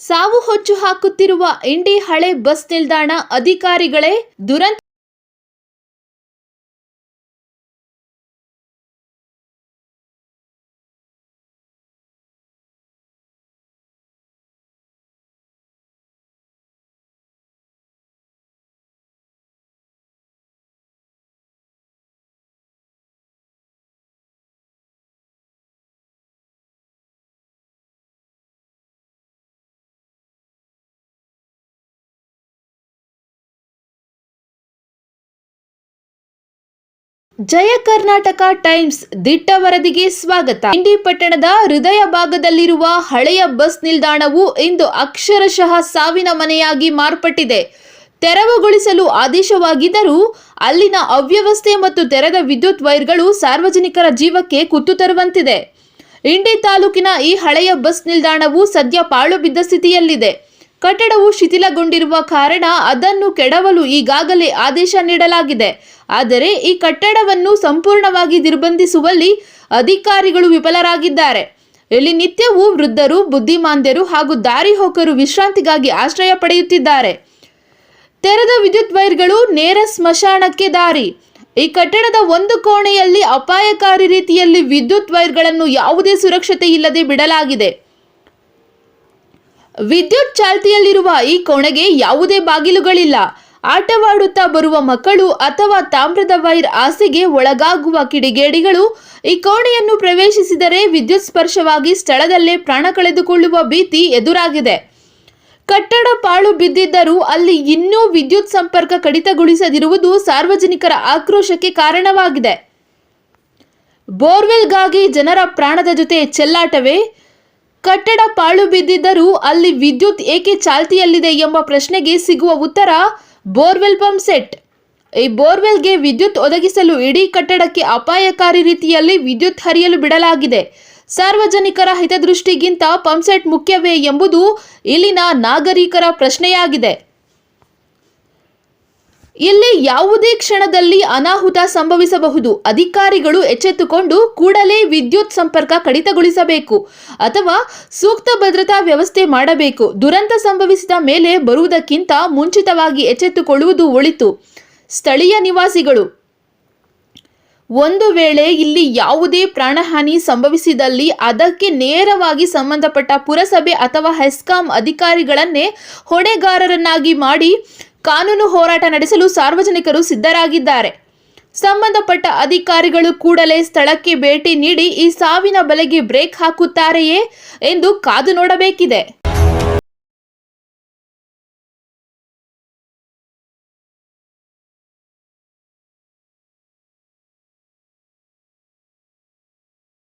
ಸಾವು ಹೊಚ್ಚು ಹಾಕುತ್ತಿರುವ ಇಂಡಿ ಹಳೆ ಬಸ್ ನಿಲ್ದಾಣ ಅಧಿಕಾರಿಗಳೇ ದುರಂತ ಜಯ ಕರ್ನಾಟಕ ಟೈಮ್ಸ್ ದಿಟ್ಟ ವರದಿಗೆ ಸ್ವಾಗತ. ಇಂಡಿ ಪಟ್ಟಣದ ಹೃದಯ ಭಾಗದಲ್ಲಿರುವ ಹಳೆಯ ಬಸ್ ನಿಲ್ದಾಣವು ಇಂದು ಅಕ್ಷರಶಃ ಸಾವಿನ ಮನೆಯಾಗಿ ಮಾರ್ಪಟ್ಟಿದೆ. ತೆರವುಗೊಳಿಸಲು ಆದೇಶವಾಗಿದ್ದರೂ ಅಲ್ಲಿನ ಅವ್ಯವಸ್ಥೆ ಮತ್ತು ತೆರೆದ ವಿದ್ಯುತ್ ವೈರ್ಗಳು ಸಾರ್ವಜನಿಕರ ಜೀವಕ್ಕೆ ಕುತ್ತು ತರುವಂತಿದೆ. ಇಂಡಿ ತಾಲೂಕಿನ ಈ ಹಳೆಯ ಬಸ್ ನಿಲ್ದಾಣವು ಸದ್ಯ ಪಾಳು ಬಿದ್ದ ಸ್ಥಿತಿಯಲ್ಲಿದೆ. ಕಟ್ಟಡವು ಶಿಥಿಲಗೊಂಡಿರುವ ಕಾರಣ ಅದನ್ನು ಕೆಡವಲು ಈಗಾಗಲೇ ಆದೇಶ ನೀಡಲಾಗಿದೆ. ಆದರೆ ಈ ಕಟ್ಟಡವನ್ನು ಸಂಪೂರ್ಣವಾಗಿ ನಿರ್ಬಂಧಿಸುವಲ್ಲಿ ಅಧಿಕಾರಿಗಳು ವಿಫಲರಾಗಿದ್ದಾರೆ. ಇಲ್ಲಿ ನಿತ್ಯವೂ ವೃದ್ಧರು, ಬುದ್ಧಿಮಾಂದ್ಯರು ಹಾಗೂ ದಾರಿಹೋಕರು ವಿಶ್ರಾಂತಿಗಾಗಿ ಆಶ್ರಯ ಪಡೆಯುತ್ತಿದ್ದಾರೆ. ತೆರೆದ ವಿದ್ಯುತ್ ವೈರ್ಗಳು ನೇರ ಸ್ಮಶಾನಕ್ಕೆ ದಾರಿ. ಈ ಕಟ್ಟಡದ ಒಂದು ಕೋಣೆಯಲ್ಲಿ ಅಪಾಯಕಾರಿ ರೀತಿಯಲ್ಲಿ ವಿದ್ಯುತ್ ವೈರ್ಗಳನ್ನು ಯಾವುದೇ ಸುರಕ್ಷತೆ ಇಲ್ಲದೆ ಬಿಡಲಾಗಿದೆ. ವಿದ್ಯುತ್ ಚಾಲ್ತಿಯಲ್ಲಿರುವ ಈ ಕೋಣೆಗೆ ಯಾವುದೇ ಬಾಗಿಲುಗಳಿಲ್ಲ. ಆಟವಾಡುತ್ತಾ ಬರುವ ಮಕ್ಕಳು ಅಥವಾ ತಾಮ್ರದ ವೈರ್ ಆಸೆಗೆ ಒಳಗಾಗುವ ಕಿಡಿಗೇಡಿಗಳು ಈ ಕೋಣೆಯನ್ನು ಪ್ರವೇಶಿಸಿದರೆ ವಿದ್ಯುತ್ ಸ್ಪರ್ಶವಾಗಿ ಸ್ಥಳದಲ್ಲೇ ಪ್ರಾಣ ಕಳೆದುಕೊಳ್ಳುವ ಭೀತಿ ಎದುರಾಗಿದೆ. ಕಟ್ಟಡ ಪಾಳು ಬಿದ್ದಿದ್ದರೂ ಅಲ್ಲಿ ಇನ್ನೂ ವಿದ್ಯುತ್ ಸಂಪರ್ಕ ಕಡಿತಗೊಳಿಸದಿರುವುದು ಸಾರ್ವಜನಿಕರ ಆಕ್ರೋಶಕ್ಕೆ ಕಾರಣವಾಗಿದೆ. ಬೋರ್ವೆಲ್ಗಾಗಿ ಜನರ ಪ್ರಾಣದ ಜೊತೆ ಚೆಲ್ಲಾಟವೇ? ಕಟ್ಟಡ ಪಾಳು ಬಿದ್ದಿದ್ದರೂ ಅಲ್ಲಿ ವಿದ್ಯುತ್ ಏಕೆ ಚಾಲ್ತಿಯಲ್ಲಿದೆ ಎಂಬ ಪ್ರಶ್ನೆಗೆ ಸಿಗುವ ಉತ್ತರ, ಬೋರ್ವೆಲ್ ಪಂಪ್ ಸೆಟ್. ಈ ಬೋರ್ವೆಲ್ಗೆ ವಿದ್ಯುತ್ ಒದಗಿಸಲು ಇಡೀ ಕಟ್ಟಡಕ್ಕೆ ಅಪಾಯಕಾರಿ ರೀತಿಯಲ್ಲಿ ವಿದ್ಯುತ್ ಹರಿಯಲು ಬಿಡಲಾಗಿದೆ. ಸಾರ್ವಜನಿಕರ ಹಿತದೃಷ್ಟಿಗಿಂತ ಪಂಪ್ಸೆಟ್ ಮುಖ್ಯವೇ ಎಂಬುದು ಇಲ್ಲಿನ ನಾಗರಿಕರ ಪ್ರಶ್ನೆಯಾಗಿದೆ. ಇಲ್ಲಿ ಯಾವುದೇ ಕ್ಷಣದಲ್ಲಿ ಅನಾಹುತ ಸಂಭವಿಸಬಹುದು. ಅಧಿಕಾರಿಗಳು ಎಚ್ಚೆತ್ತುಕೊಂಡು ಕೂಡಲೇ ವಿದ್ಯುತ್ ಸಂಪರ್ಕ ಕಡಿತಗೊಳಿಸಬೇಕು ಅಥವಾ ಸೂಕ್ತ ಭದ್ರತಾ ವ್ಯವಸ್ಥೆ ಮಾಡಬೇಕು. ದುರಂತ ಸಂಭವಿಸಿದ ಮೇಲೆ ಬರುವುದಕ್ಕಿಂತ ಮುಂಚಿತವಾಗಿ ಎಚ್ಚೆತ್ತುಕೊಳ್ಳುವುದು ಒಳಿತು. ಸ್ಥಳೀಯ ನಿವಾಸಿಗಳು, ಒಂದು ವೇಳೆ ಇಲ್ಲಿ ಯಾವುದೇ ಪ್ರಾಣಹಾನಿ ಸಂಭವಿಸಿದಲ್ಲಿ ಅದಕ್ಕೆ ನೇರವಾಗಿ ಸಂಬಂಧಪಟ್ಟ ಪುರಸಭೆ ಅಥವಾ ಹೆಸ್ಕಾಂ ಅಧಿಕಾರಿಗಳನ್ನೇ ಹೊಣೆಗಾರರನ್ನಾಗಿ ಮಾಡಿ ಕಾನೂನು ಹೋರಾಟ ನಡೆಸಲು ಸಾರ್ವಜನಿಕರು ಸಿದ್ಧರಾಗಿದ್ದಾರೆ. ಸಂಬಂಧಪಟ್ಟ ಅಧಿಕಾರಿಗಳು ಕೂಡಲೇ ಸ್ಥಳಕ್ಕೆ ಭೇಟಿ ನೀಡಿ ಈ ಸಾವಿನ ಬಲೆಗೆ ಬ್ರೇಕ್ ಹಾಕುತ್ತಾರೆಯೇ ಎಂದು ಕಾದು ನೋಡಬೇಕಿದೆ.